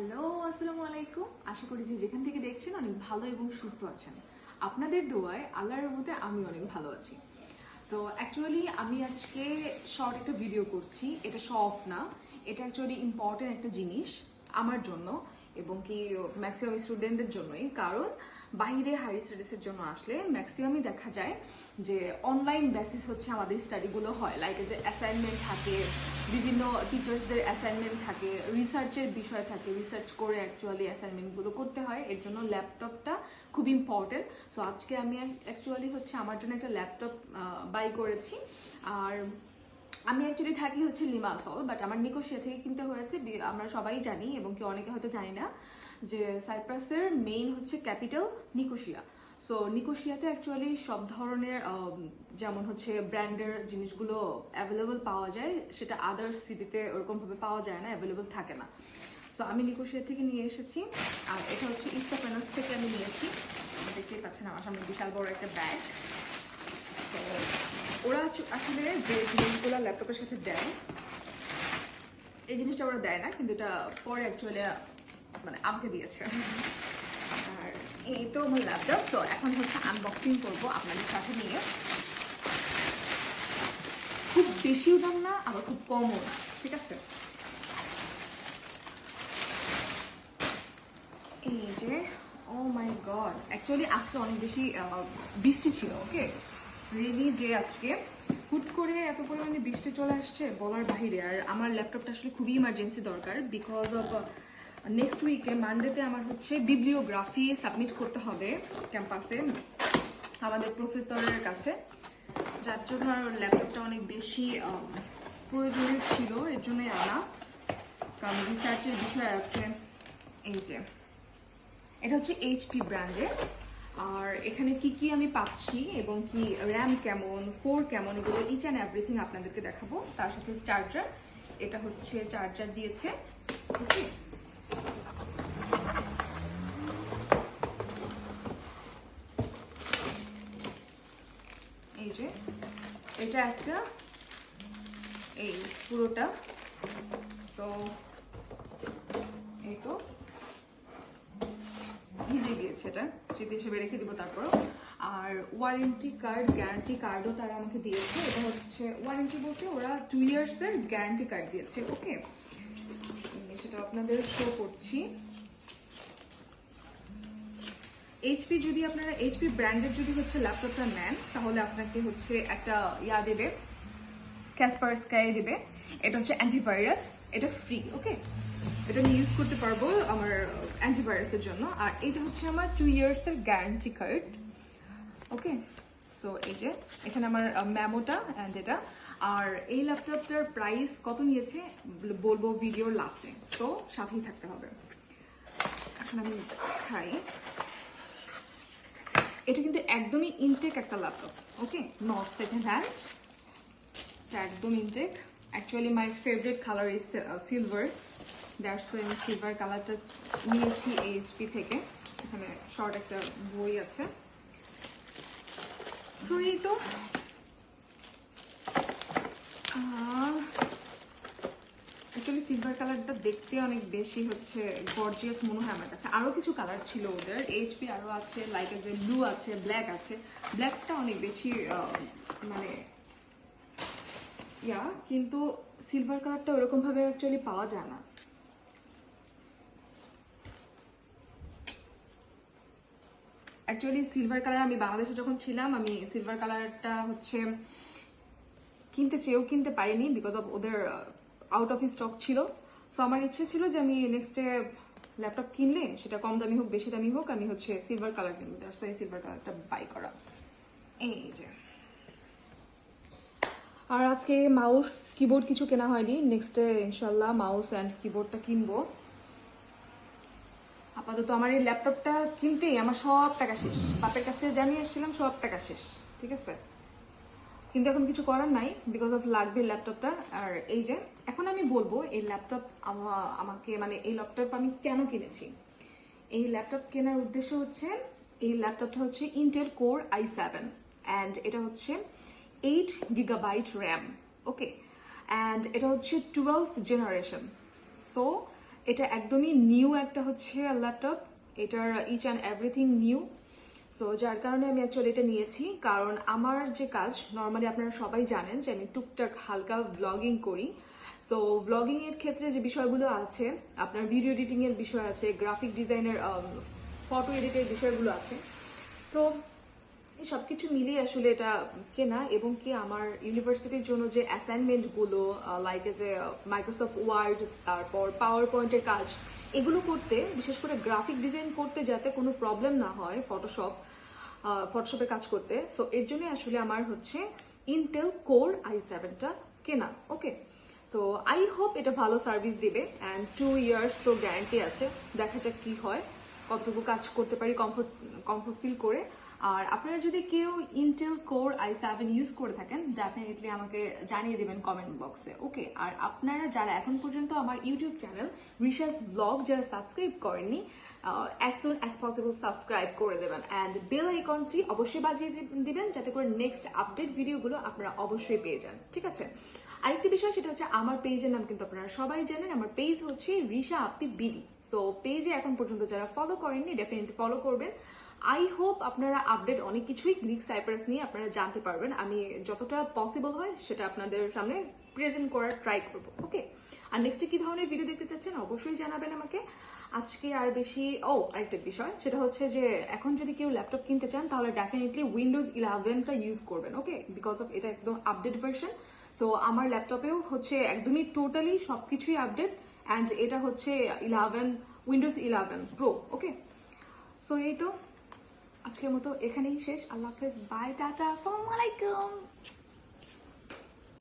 Hello, আসসালামু আলাইকুম। আশা করি যে যেখান থেকে দেখছেন অনেক ভালো এবং সুস্থ আছেন। আপনাদের দোয়ায় আল্লাহর মধ্যে আমি অনেক ভালো আছি। সো অ্যাকচুয়ালি আমি আজকে শর্ট একটা ভিডিও করছি। এটা শো অফ না। এটা অ্যাকচুয়ালি ইম্পর্টেন্ট একটা জিনিস আমার জন্য এবং কি ম্যাক্সিমাম স্টুডেন্টদের জন্যই। কারণ বাইরে হায়ার স্টাডিজের জন্য আসলে ম্যাক্সিমামই দেখা যায় যে অনলাইন বেসিস হচ্ছে আমাদের স্টাডিগুলো হয়। লাইক যে অ্যাসাইনমেন্ট থাকে, বিভিন্ন টিচার্সদের অ্যাসাইনমেন্ট থাকে রিসার্চের বিষয় থাকে। রিসার্চ করে অ্যাকচুয়ালি অ্যাসাইনমেন্টগুলো করতে হয়। এর জন্য ল্যাপটপটা খুব ইম্পর্টেন্ট সো আজকে আমি অ্যাকচুয়ালি হচ্ছে আমার জন্য একটা ল্যাপটপ বাই করেছি। আর আমি অ্যাকচুয়ালি থাকি হচ্ছে লিমাসল বাট আমার নিকোশিয়া থেকে কিনতে হয়েছে। আমরা সবাই জানি এবং কি অনেকে হয়তো জানি না। যে সাইপ্রাসের মেইন হচ্ছে ক্যাপিটাল নিকোশিয়া। সো নিকোশিয়াতে অ্যাকচুয়ালি সব ধরনের যেমন হচ্ছে ব্র্যান্ডের জিনিসগুলো অ্যাভেলেবল পাওয়া যায়, সেটা আদার সিটিতে ওরকমভাবে পাওয়া যায় না অ্যাভেলেবল থাকে না। সো আমি নিকোশিয়া থেকে নিয়ে এসেছি, আর এটা হচ্ছে ইস্টা ফেনাস থেকে আমি নিয়েছি। দেখতেই পাচ্ছেন আমার সামনে বিশাল বড় একটা ব্যাগ তো ওরা আসলে যে জিনিসগুলো ল্যাপটপের সাথে দেয়, এই জিনিসটা ওরা দেয় না, কিন্তু এটা পরে অ্যাকচুয়ালি মানে আমাকে দিয়েছে। আর এই তো আমার ল্যাপটপ সো এখন হচ্ছে আনবক্সিং করব আপনাদের সাথে নিয়ে। খুব বেশিও দাম না, আবার খুব কমও না, ঠিক আছে? এই যে ও মাই গড অ্যাকচুয়ালি আজকে অনেক বেশি বৃষ্টি ছিল ওকে রেনি ডে আজকে। হুট করে এত পরিমাণে বৃষ্টি চলে আসছে বলার বাহিরে, আর আমার ল্যাপটপটা আসলে খুবই ইমার্জেন্সি দরকার বিকজ অফ নেক্সট উইকে মানডেতে আমার হচ্ছে বিব্লিওগ্রাফি সাবমিট করতে হবে ক্যাম্পাসে আমাদের প্রফেসরের কাছে। যার জন্য আর ল্যাপটপটা অনেক বেশি প্রয়োজনীয় ছিল, এর জন্যই আনা। কারণ রিসার্চের বিষয় আছে, এই যে। এটা হচ্ছে এইচপি ব্র্যান্ডের আর এখানে কি কি আমি পাচ্ছি এবং কি র্যাম কেমন কোর কেমন, এগুলো ইচ অ্যান্ড এভরিথিং আপনাদেরকে দেখাবো। তার সাথে চার্জার এটা হচ্ছে চার্জার দিয়েছে ওকে এই যে, এটা একটা, এই পুরোটা। সো এই তো। ভিজে গিয়েছে এটা। স্মৃতি হিসেবে রেখে দিব তারপর আর ওয়ারেন্টি কার্ড গ্যারান্টি কার্ডও তারা আমাকে দিয়েছে। এটা হচ্ছে ওয়ারেন্টি বলতে ওরা টু ইয়ার্সের গ্যারান্টি কার্ড দিয়েছে ওকে সেটা আপনাদের শো করছি। এইচপি যদি আপনারা এইচপি ব্র্যান্ডের যদি হচ্ছে ল্যাপটপটা নেন, তাহলে আপনাকে হচ্ছে একটা ইয়া দেবে ক্যাসপার স্কাই দেবে। এটা হচ্ছে অ্যান্টিভাইরাস এটা ফ্রি ওকে এটা আমি ইউজ করতে পারব আমার অ্যান্টিভাইরাসের জন্য। আর এটা হচ্ছে আমার টু ইয়ার্সের গ্যারান্টি কার্ড ওকে সো এই যে, এখানে আমার ম্যামোটা অ্যান্ড এটা। আর এই ল্যাপটপটার প্রাইস কত নিয়েছে? বলব ভিডিওর লাস্টে সো সাথেই থাকতে হবে। এখন আমি খাই। এটা কিন্তু একদমই ইনটেক একটা laptop okay not second hand এটা একদম intact actually my favourite colour is silver that's আমি সিলভার কালারটা নিয়েছি এইচপি থেকে। এখানে শর্ট একটা বই আছে। সো এই তো। অ্যাকচুয়ালি সিলভার কালারটা দেখতে অনেক বেশি হচ্ছে গর্জিয়াস মনে হয় আমার কাছে। আরও কিছু কালার ছিল ওদের। এইচপি আরও আছে লাইক যে ব্লু আছে ব্ল্যাক আছে। ব্ল্যাকটা অনেক বেশি মানে ইয়া, কিন্তু সিলভার কালারটা ওরকম ভাবে অ্যাকচুয়ালি পাওয়া যায় না। অ্যাকচুয়ালি সিলভার কালার আমি বাংলাদেশে যখন ছিলাম, আমি সিলভার কালারটা হচ্ছে কিনতে চেয়েও কিনতে পারিনি বিকজ অফ ওদের আউট অফ স্টক ছিল। সো আমার ইচ্ছে ছিল যে আমি নেক্সটে ল্যাপটপ কিনলে সেটা কম দামি হোক, বেশি দামি হোক, আমি হচ্ছে সিলভার কালার কিনবো। সো এই সিলভার কালারটা বাই করা। এই যে। আর আজকে মাউস কিবোর্ড কিছু কেনা হয়নি। নেক্সটে ইনশাল্লাহ মাউস অ্যান্ড কিবোর্ডটা কিনবো। আপাতত আমার এই ল্যাপটপটা কিনতেই আমার সব টাকা শেষ। বাপের কাছ থেকে জানিয়ে এসেছিলাম, সব টাকা শেষ। ঠিক আছে? কিন্তু এখন কিছু করার নাই বিকজ অফ লাগবে ল্যাপটপটা আর এই যে, এখন আমি বলব, এই ল্যাপটপ আমাকে মানে এই ল্যাপটপ আমি কেন কিনেছি? এই ল্যাপটপ কেনার উদ্দেশ্য হচ্ছে, এই ল্যাপটপটা হচ্ছে Intel core i seven and এটা হচ্ছে eight gigabyte RAM okay and এটা হচ্ছে টুয়েলভ জেনারেশন সো এটা একদমই নিউ একটা হচ্ছে ল্যাপটপ এটার each and everything new so যার কারণে আমি অ্যাকচুয়ালি এটা নিয়েছি, কারণ আমার যে কাজ নর্মালি আপনারা সবাই জানেন যে আমি টুকটাক হালকা ব্লগিং করি। সো ব্লগিং এর ক্ষেত্রে যে বিষয়গুলো আছে, আপনার ভিডিও এডিটিং এর বিষয় আছে গ্রাফিক ডিজাইনের ফটো এডিটের বিষয়গুলো আছে। সো সব কিছু মিলিয়ে আসলে এটা কেনা এবং কি আমার ইউনিভার্সিটির জন্য যে অ্যাসাইনমেন্টগুলো like as a Microsoft Word তারপর পাওয়ার পয়েন্টের কাজ, এগুলো করতে, বিশেষ করে গ্রাফিক ডিজাইন করতে যাতে কোনো প্রবলেম না হয় ফটোশপ ফটোশপে কাজ করতে সো এর জন্য আসলে আমার হচ্ছে ইন্টেল কোর আই সেভেনটা কেনা ওকে সো আই হোপ এটা ভালো সার্ভিস দিবে অ্যান্ড টু ইয়ার্স তো গ্যারান্টি আছে, দেখা যাক কি হয়, কতটুকু কাজ করতে পারি কমফোর্ট কমফোর্ট ফিল করে আর আপনারা যদি কেউ Intel core i seven use করে থাকেন ডেফিনেটলি আমাকে জানিয়ে দেবেন কমেন্ট বক্সে ওকে আর আপনারা যারা এখন পর্যন্ত আমার ইউটিউব চ্যানেল রিসার্চ ব্লগ যারা সাবস্ক্রাইব করেননি as soon as possible subscribe করে দেবেন। অ্যান্ড বেল আইকনটি অবশ্যই বাজিয়ে দিবেন, যাতে করে নেক্সট আপডেট ভিডিওগুলো আপনারা অবশ্যই পেয়ে যান, ঠিক আছে? আরেকটি বিষয় সেটা হচ্ছে আমার পেজের নাম কিন্তু আপনারা সবাই জানেন, আমার পেজ হচ্ছে রিশা আপ্পি বিডি সো পেজে এখন পর্যন্ত যারা ফলো করেননি ডেফিনেটলি ফলো করবেন। আই হোপ আপনারা আপডেট অনেক কিছুই গ্রিক সাইপ্রাস নিয়ে আপনারা জানতে পারবেন। আমি যতটা পসিবল হয় সেটা আপনাদের সামনে প্রেজেন্ট করার ট্রাই করব ওকে আর নেক্সটে কি ধরনের ভিডিও দেখতে চাচ্ছেন অবশ্যই জানাবেন আমাকে। আজকে আর বেশি, ও, আরেকটা বিষয়, সেটা হচ্ছে যে এখন যদি কেউ ল্যাপটপ কিনতে চান, তাহলে ডেফিনেটলি উইন্ডোজ ইলেভেনটা ইউজ করবেন ওকে বিকজ অফ এটা একদম আপডেট ভার্সন সো আমার ল্যাপটপেও হচ্ছে একদমই টোটালি সবকিছুই আপডেট অ্যান্ড এটা হচ্ছে eleven Windows eleven pro okay so এই তো। আজকের মতো এখানেই শেষ। আল্লাহ হাফেজ। বাই টাটা আসসালামু আলাইকুম